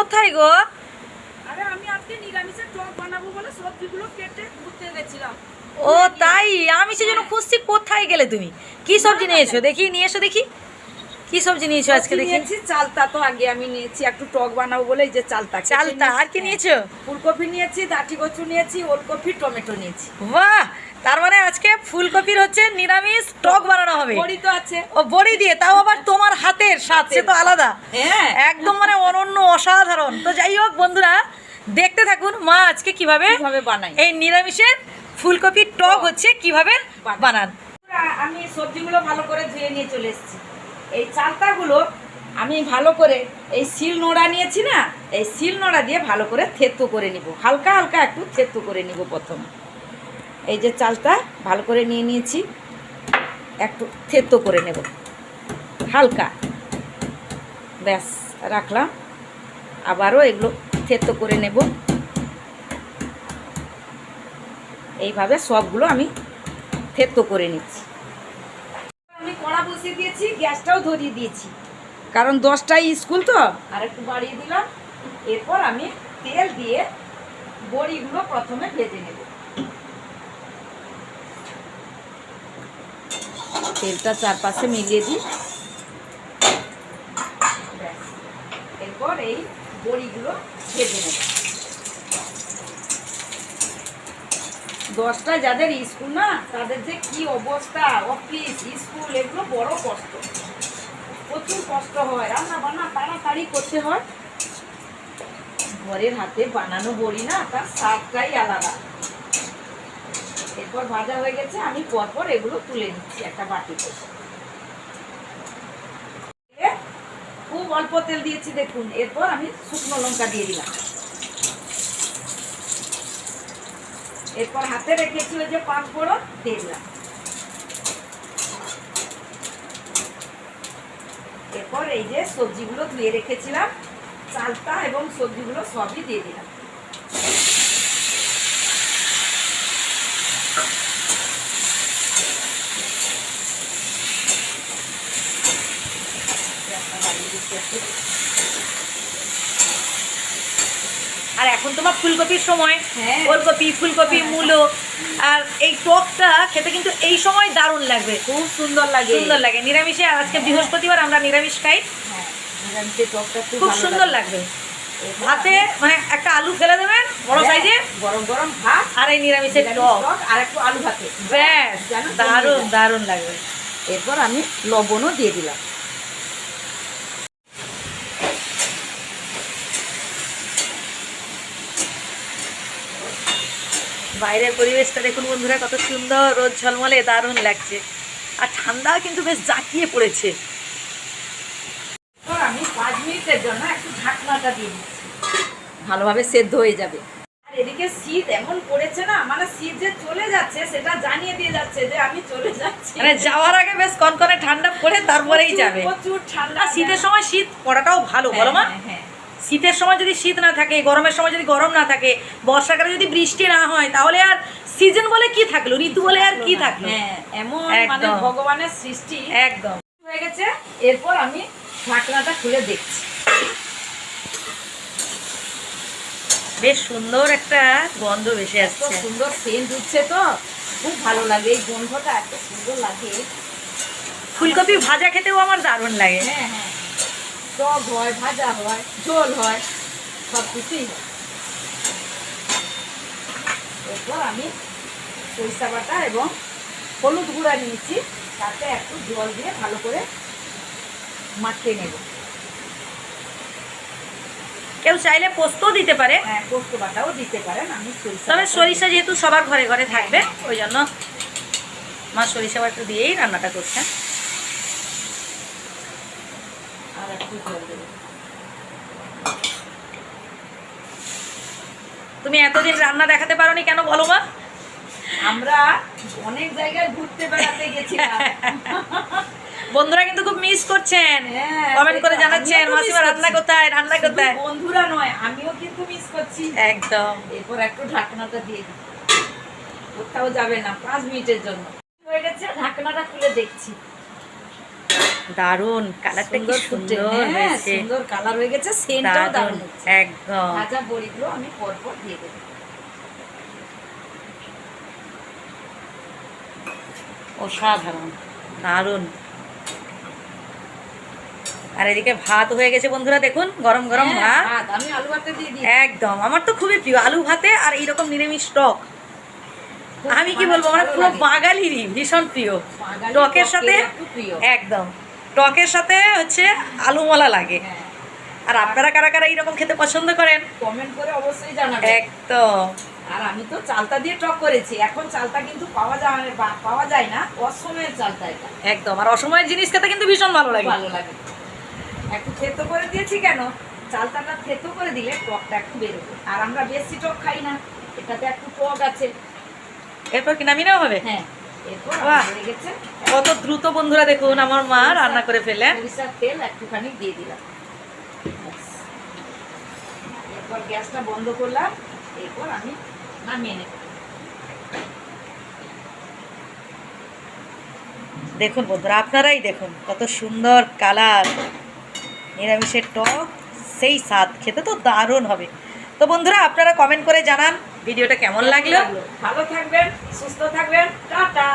কোথায় গো? আরে আমি আজকে নিরামিষের টক বানাবো বলে সবজিগুলো কেটে ঘুরতে গেছিলাম। ও তাই? আমি সেজন্য খুঁজছি কোথায় গেলে তুমি? কি সবজি নিয়েছো? দেখি নিয়ে এসো দেখি। কি সবজি নিয়েছো আজকে দেখি। নিয়েছি চালতা তো আগে আমি নিয়েছি একটু টক বানাবো বলে এই যে চালতা চালতা আর কি নিয়েছো? ফুলকপি নিয়েছি দাঁটি কচু নিয়েছি ওলকপি টমেটো নিয়েছি। বাহ! তার মানে আজকে ফুলকপির হচ্ছে নিরামিষ টক বানানো হবে। বড়ি তো আছে। ও বড়ি দিয়ে তাও আবার তোমার হাতের স্বাদ সে তো আলাদা। হ্যাঁ। একদম মানে অনন্য অসাধারণ। তো যাই হোক বন্ধুরা দেখতে থাকুন মা আজকে কীভাবে বানাই এই নিরামিষের ফুলকপির টক হচ্ছে কীভাবে বানান। আমি সবজিগুলো ভালো করে ধুয়ে নিয়ে চলে এসেছি। এই চালতাগুলো আমি ভালো করে এই শিল নোড়া নিয়েছি না এই শিল নোড়া দিয়ে ভালো করে থেতো করে নিব। হালকা হালকা একটু থেতো করে নিব প্রথম। এই যে চালটা ভালো করে নিয়ে নিয়েছি। একটু থেতো করে নেব। হালকা। ব্যাস, রাখলাম। আবারও এগুলো থেতো করে নেব। এইভাবে সবগুলো আমি থেতো করে নিচ্ছি। আমি কড়া বসিয়ে দিয়েছি, গ্যাসটাও ধরিয়ে দিয়েছি। কারণ দশটায় স্কুল তো, আর একটু বাড়িয়ে দিলাম। এরপর আমি তেল দিয়ে বড়িগুলো প্রথমে ভেজে নেব। তেলটা চারপাশে মিলিয়ে দিই। এরপর এই বড়িগুলো ভেজে নেব। দশটা যাদের স্কুল না, তাদের যে কি অবস্থা, অফিস, স্কুল, এগুলো বড় কষ্ট। প্রচুর কষ্ট হয় রান্না বান্না তাড়াতাড়ি করতে হয়। ঘরের হাতে বানানো বড়ি না, তার স্বাদটাই আলাদা। এরপর ভাজা হয়ে গেছে, আমি পরপর এগুলো তুলে নিচ্ছি একটা বাটিতে। খুব অল্প তেল দিয়েছি দেখুন, এরপর আমি শুকনো লঙ্কা দিয়ে দিলাম। এরপর হাতে রেখেছি ওই যে পাঁচ ফোড়ন, দিয়ে দিলাম। এরপর এই যে সবজিগুলো ধুয়ে রেখেছিলাম চালটা এবং সবজিগুলো সবই দিয়ে দিলাম। আর এখন তোমার ফুলকপির সময়। হ্যাঁ। ওলকপি ফুলকপি মূলো আর এই টকটা খেতে কিন্তু এই সময় দারুণ লাগবে। খুব সুন্দর লাগে। সুন্দর লাগে। নিরামিষে আর আজকে বৃহস্পতিবার আমরা নিরামিষ খাই। হ্যাঁ, খুব সুন্দর লাগবে। ভাতে মানে একটা আলু ফেলে দেবেন বড় হ্যাঁ, সাইজে গরম গরম ভাত আর এই নিরামিষের নিরামিষ টক। আর একটু আলু ভাতে। ব্যাস দারুণ দারুণ লাগবে। এরপর আমি লবণও দিয়ে দিলাম। বাইরের পরিবেশটা দেখুন বন্ধুরা কত সুন্দর রোদ ঝলমলে দারুণ লাগছে। আর ঠান্ডা কিন্তু বেশ জাঁকিয়ে পড়েছে। আমি পাঁচ মিনিটের জন্য একটু ঢাকনাটা দিয়ে দিচ্ছি। ভালোভাবে সেদ্ধ হয়ে যাবে। আর এদিকে শীত এমন পড়েছে না মানে শীত যে চলে যাচ্ছে সেটা জানিয়ে দিয়ে যাচ্ছে যে আমি চলে যাচ্ছি। মানে যাওয়ার আগে বেশ কনকনে ঠান্ডা পড়ে তারপরেই যাবে। প্রচুর ঠান্ডা শীতের সময় শীত পড়াটাও ভালো বলো মা। হ্যাঁ, হ্যাঁ, শীতের সময় যদি শীত না থাকে গরমের সময় যদি গরম না থাকে বর্ষাকালে যদি বৃষ্টি না হয় তাহলে আর সিজন বলে কি থাকল? ঋতু বলে আর কি থাকল? হ্যাঁ এমন মানে ভগবানের সৃষ্টি একদম। হয়ে গেছে। এরপর আমি ঢাকনাটা খুলে দেখছি। বেশ সুন্দর একটা গন্ধ এত আসছে। সুন্দর সেন্ট উঠছে তো। খুব ভালো লাগে। এই গন্ধটা এত সুন্দর লাগে। ফুলকপি ভাজা খেতেও আমার দারুণ লাগে। হ্যাঁ হ্যাঁ। টক হয় ভাজা হয় ঝোল হয় সব কিছুই হয়। এরপর আমি সরিষা বাটা এবং হলুদ গুঁড়া নিয়েছি তাতে একটু জল দিয়ে ভালো করে মাখিয়ে নেব। কেউ চাইলে পোস্তও দিতে পারে। হ্যাঁ পোস্ত বাটাও দিতে পারেন আমি সরিষা তবে সরিষা যেহেতু সবার ঘরে ঘরে থাকবে ওই জন্য মা সরিষা বাটা দিয়েই রান্নাটা করছেন। আর একটু জল দেবো তুমি এতদিন রান্না দেখাতে পারোনি কেন বলো মা? আমরা অনেক জায়গায় ঘুরতে বেড়াতে গেছিলাম। বন্ধুরা কিন্তু খুব মিস করছেন। হ্যাঁ, কমেন্ট করে জানাচ্ছেন মাসিমা রান্না কোথায়? রান্না কোথায়? বন্ধুরা নয় আমিও কিন্তু মিস করছি। একদম। এরপর একটু ঢাকনাটা দিয়ে দিই। কোথাও যাবে না পাঁচ মিনিটের জন্য। হয়ে গেছে ঢাকনাটা খুলে দেখছি। দারুণ কালারটা কি সুন্দর হ্যাঁ, হয়েছে। সুন্দর কালার হয়ে গেছে সেন্টটাও দারুণ একদম। ভাজা বড়িগুলো আমি পরপর দিয়ে দেবো। অসাধারণ দারুণ আর এদিকে ভাত হয়ে গেছে বন্ধুরা দেখুন গরম গরম হ্যাঁ, ভাত। আমি আলু ভাতে দিয়ে দিই একদম আমার তো খুবই প্রিয় আলু ভাতে আর এইরকম নিরামিষ টক। আমি কি বলব আমার পুরো। বাঙালিরই ভীষণ প্রিয়। টকের সাথে একদম। টকের সাথে হচ্ছে আলু মলা লাগে। আর আপনারা কারা কারা এইরকম খেতে পছন্দ করেন? কমেন্ট করে অবশ্যই জানাবেন। একদম। আর আমি তো চালতা দিয়ে টক করেছি। এখন চালতা কিন্তু পাওয়া যায় বা- পাওয়া যায় না অসময়ের চালতা এটা। একদম। আর অসময়ের জিনিস খেতে কিন্তু ভীষণ ভালো লাগে। ভালো লাগে। একটু থেতো করে দিয়েছি কেন? চালতাটা থেতো করে দিলে টকটা একটু বেরোবে। আর আমরা বেশি টক খাই না এটাতে একটু টক আছে। এরপর কি নামিয়ে নেওয়া হবে? হ্যাঁ। এরপর। হয়ে গেছে। কত দ্রুত বন্ধুরা দেখুন আমার মা রান্না করে ফেলেন তেল একটুখানি দিয়ে দিলাম। এরপর গ্যাসটা বন্ধ করলাম। এরপর আমি নামিয়ে নেব। দেখুন বন্ধুরা আপনারাই দেখুন কত সুন্দর কালার। নিরামিষের টক সেই স্বাদ খেতে তো দারুণ হবে। তো বন্ধুরা আপনারা কমেন্ট করে জানান ভিডিওটা কেমন লাগল? ভালো থাকবেন সুস্থ থাকবেন টাটা।